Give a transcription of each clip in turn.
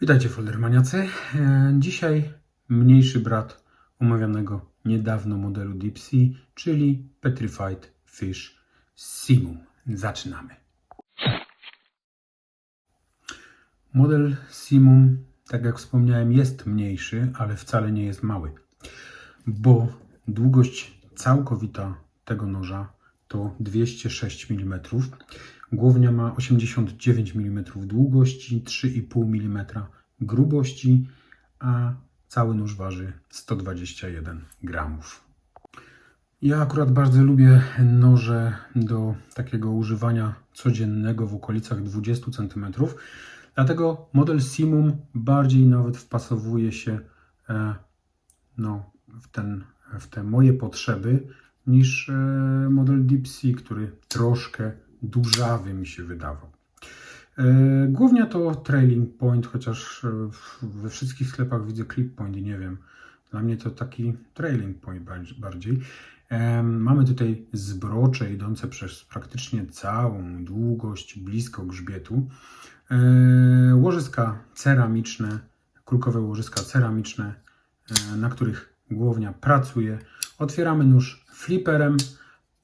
Witajcie foldermaniacy. E, Dzisiaj mniejszy brat omawianego niedawno modelu Deep Sea, czyli Petrified Fish Simum. Zaczynamy. Model Simum, tak jak wspomniałem, jest mniejszy, ale wcale nie jest mały, bo długość całkowita tego noża to 206 mm. Głownia ma 89 mm długości, 3,5 mm grubości, a cały nóż waży 121 gramów. Ja akurat bardzo lubię noże do takiego używania codziennego w okolicach 20 cm. Dlatego model Simum bardziej nawet wpasowuje się e, no, w, ten, w te moje potrzeby niż e, model Deep Sea, który troszkę dużawy mi się wydawał. E, Głównie to trailing point, chociaż e, we wszystkich sklepach widzę clip point i nie wiem. Dla mnie to taki trailing point bardziej-. Em, Mamy tutaj zbrocze idące przez praktycznie całą długość blisko grzbietu. E, Łożyska ceramiczne, kulkowe łożyska ceramiczne, e, na których głownia pracuje. Otwieramy nóż fliperem.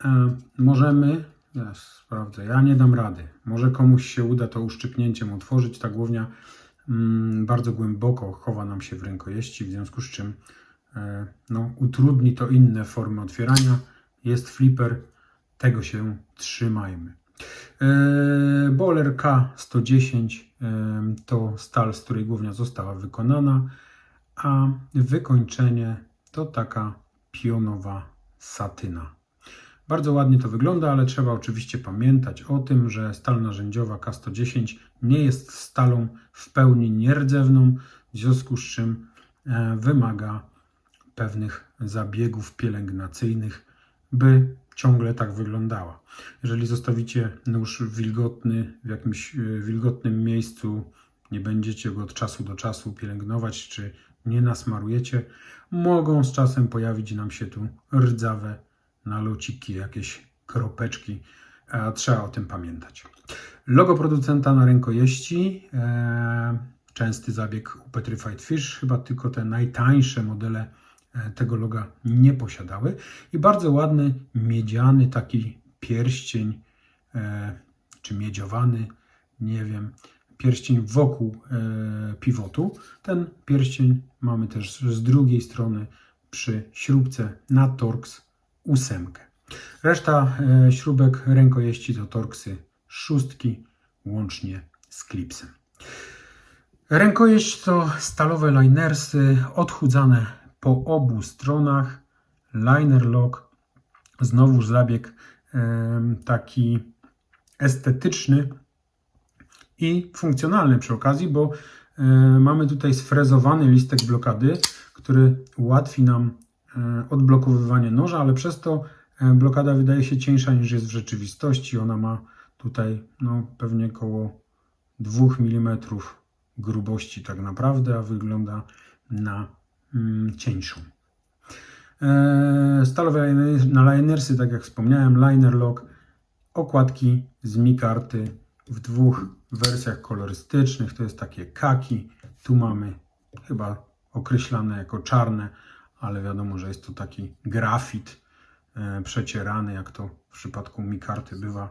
E, Możemy, ja sprawdzę, ja nie dam rady. Może komuś się uda to uszczypnięciem otworzyć. Ta głownia mm, bardzo głęboko chowa nam się w rękojeści, w związku z czym e, no, utrudni to inne formy otwierania. Jest flipper, tego się trzymajmy. E, Boler K110 e, to stal, z której głownia została wykonana, a wykończenie to taka pionowa satyna. Bardzo ładnie to wygląda, ale trzeba oczywiście pamiętać o tym, że stal narzędziowa K110 nie jest stalą w pełni nierdzewną, w związku z czym e, wymaga pewnych zabiegów pielęgnacyjnych, by ciągle tak wyglądała. Jeżeli zostawicie nóż wilgotny w jakimś e, wilgotnym miejscu, nie będziecie go od czasu do czasu pielęgnować, czy nie nasmarujecie, mogą z czasem pojawić nam się tu rdzawe nalociki, jakieś kropeczki. Trzeba o tym pamiętać. Logo producenta na rękojeści. E, częsty zabieg u Petrified Fish. Chyba tylko te najtańsze modele e, tego loga nie posiadały. I bardzo ładny miedziany taki pierścień, e, czy miedziowany, nie wiem, pierścień wokół pivotu. Ten pierścień mamy też z drugiej strony przy śrubce na Torx ósemkę. Reszta e, śrubek rękojeści to Torxy szóstki łącznie z klipsem. Rękojeść to stalowe linersy odchudzane po obu stronach. Liner lock, znowu zabieg em, taki estetyczny i funkcjonalny przy okazji, bo e, mamy tutaj sfrezowany listek blokady, który ułatwi nam e, odblokowywanie noża, ale przez to e, blokada wydaje się cieńsza niż jest w rzeczywistości. Ona ma tutaj no, pewnie około 2 mm grubości tak naprawdę, a wygląda na mm, cieńszą. E, Stalowe na linersy, tak jak wspomniałem, liner lock, okładki z mikarty w dwóch wersjach kolorystycznych. To jest takie kaki. Tu mamy chyba określane jako czarne, ale wiadomo, że jest to taki grafit e, przecierany, jak to w przypadku mikarty bywa.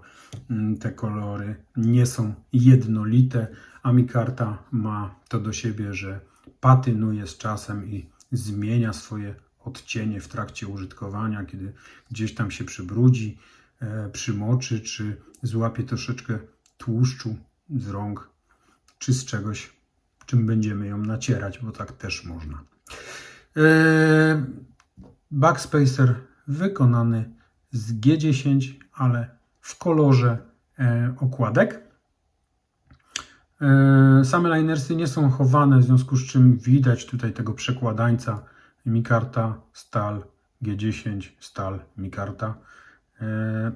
Mm, Te kolory nie są jednolite, a mikarta ma to do siebie, że patynuje z czasem i zmienia swoje odcienie w trakcie użytkowania, kiedy gdzieś tam się przybrudzi, e, przymoczy, czy złapie troszeczkę tłuszczu z rąk, czy z czegoś, czym będziemy ją nacierać, bo tak też można. E, Backspacer wykonany z G10, ale w kolorze e, okładek. E, Same linersy nie są chowane, w związku z czym widać tutaj tego przekładańca mikarta, stal, G10, stal, mikarta E,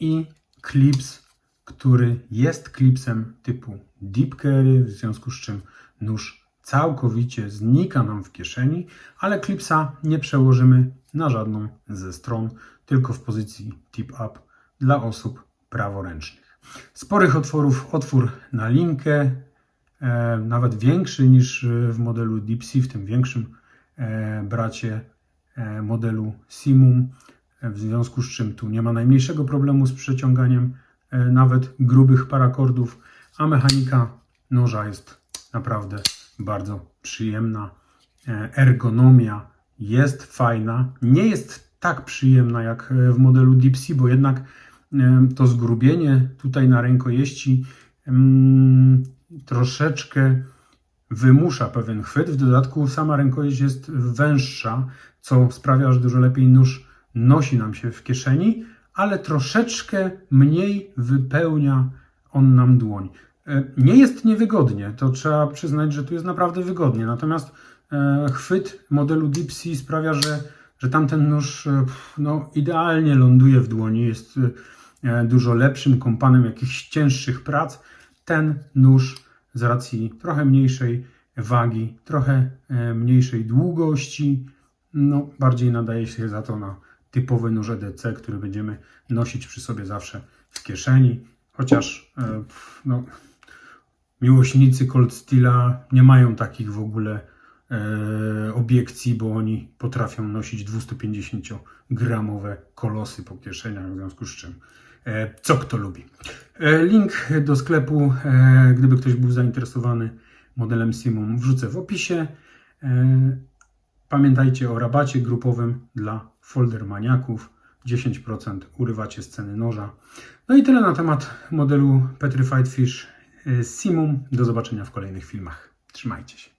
i klips, który jest klipsem typu deep carry, w związku z czym nóż całkowicie znika nam w kieszeni, ale klipsa nie przełożymy na żadną ze stron, tylko w pozycji tip up dla osób praworęcznych. Sporych otworów, otwór na linkę, e, nawet większy niż e, w modelu Deep Sea, w tym większym e, bracie e, modelu Simum, e, w związku z czym tu nie ma najmniejszego problemu z przeciąganiem e, nawet grubych parakordów, a mechanika noża jest naprawdę bardzo przyjemna. E, Ergonomia jest fajna, nie jest tak przyjemna jak e, w modelu Sea, bo jednak e, to zgrubienie tutaj na rękojeści mm, troszeczkę wymusza pewien chwyt. W dodatku sama rękojeść jest węższa, co sprawia, że dużo lepiej nóż nosi nam się w kieszeni, ale troszeczkę mniej wypełnia on nam dłoń. E, Nie jest niewygodnie, to trzeba przyznać, że tu jest naprawdę wygodnie. Natomiast e, chwyt modelu Sea sprawia, że, że tamten nóż e, no, idealnie ląduje w dłoni, jest dużo lepszym kompanem jakichś cięższych prac. Ten nóż z racji trochę mniejszej wagi, trochę mniejszej długości, no, bardziej nadaje się za to na typowy nóż EDC, który będziemy nosić przy sobie zawsze w kieszeni. Chociaż no, miłośnicy Cold Steela nie mają takich w ogóle e, obiekcji, bo oni potrafią nosić 250-gramowe kolosy po kieszeniach, w związku z czym e, co kto lubi. E, link do sklepu, e, gdyby ktoś był zainteresowany modelem Simum, wrzucę w opisie. E, pamiętajcie o rabacie grupowym dla foldermaniaków. 10% urywacie z ceny noża. No i tyle na temat modelu Petrified Fish Simum. Do zobaczenia w kolejnych filmach. Trzymajcie się.